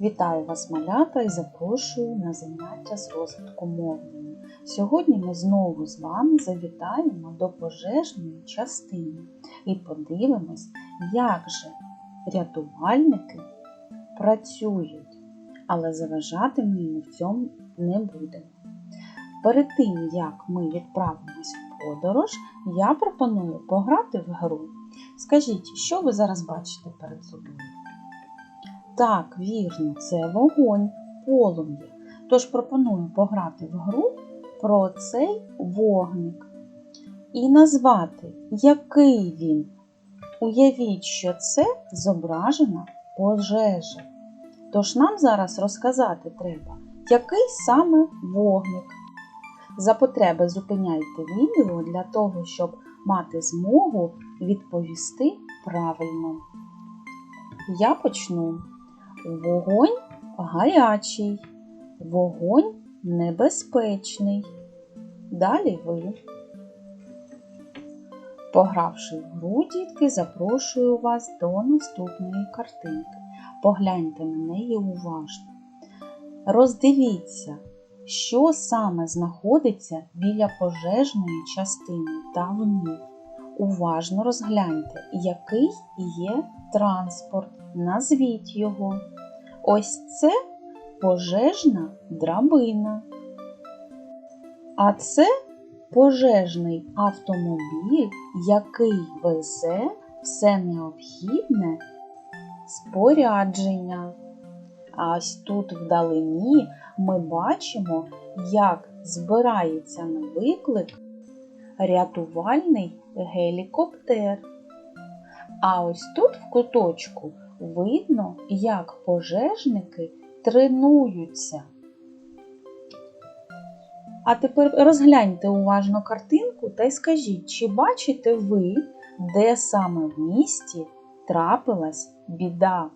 Вітаю вас, малята, і запрошую на заняття з розвитку мовлення. Сьогодні ми знову з вами завітаємо до пожежної частини і подивимось, як же рятувальники працюють, але заважати ми їм в цьому не будемо. Перед тим, як ми відправимось в подорож, я пропоную пограти в гру. Скажіть, що ви зараз бачите перед собою? Так, вірно, це вогонь, полум'я. Тож пропоную пограти в гру про цей вогник і назвати, який він. Уявіть, що це зображена пожежа. Тож нам зараз розказати треба, який саме вогник. За потреби зупиняйте відео для того, щоб мати змогу відповісти правильно. Я почну. Вогонь гарячий, вогонь небезпечний. Далі ви. Погравши в гру, дітки, запрошую вас до наступної картинки. Погляньте на неї уважно. Роздивіться, що саме знаходиться біля пожежної частини та в ній. Уважно розгляньте, який є транспорт. Назвіть його. Ось це пожежна драбина. А це пожежний автомобіль, який везе все необхідне спорядження. А ось тут вдалині ми бачимо, як збирається на виклик рятувальний гелікоптер. А ось тут в куточку видно, як пожежники тренуються. А тепер розгляньте уважно картинку та й скажіть, чи бачите ви, де саме в місті трапилась біда?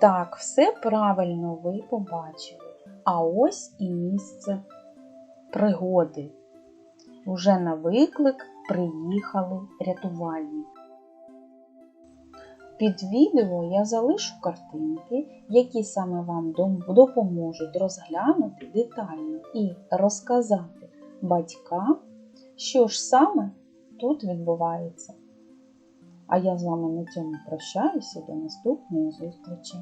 Так, все правильно ви побачили. А ось і місце пригоди. Уже на виклик приїхали рятувальники. Під відео я залишу картинки, які саме вам допоможуть розглянути детально і розказати батькам, що ж саме тут відбувається. А я з вами на цьому прощаюся до наступної зустрічі.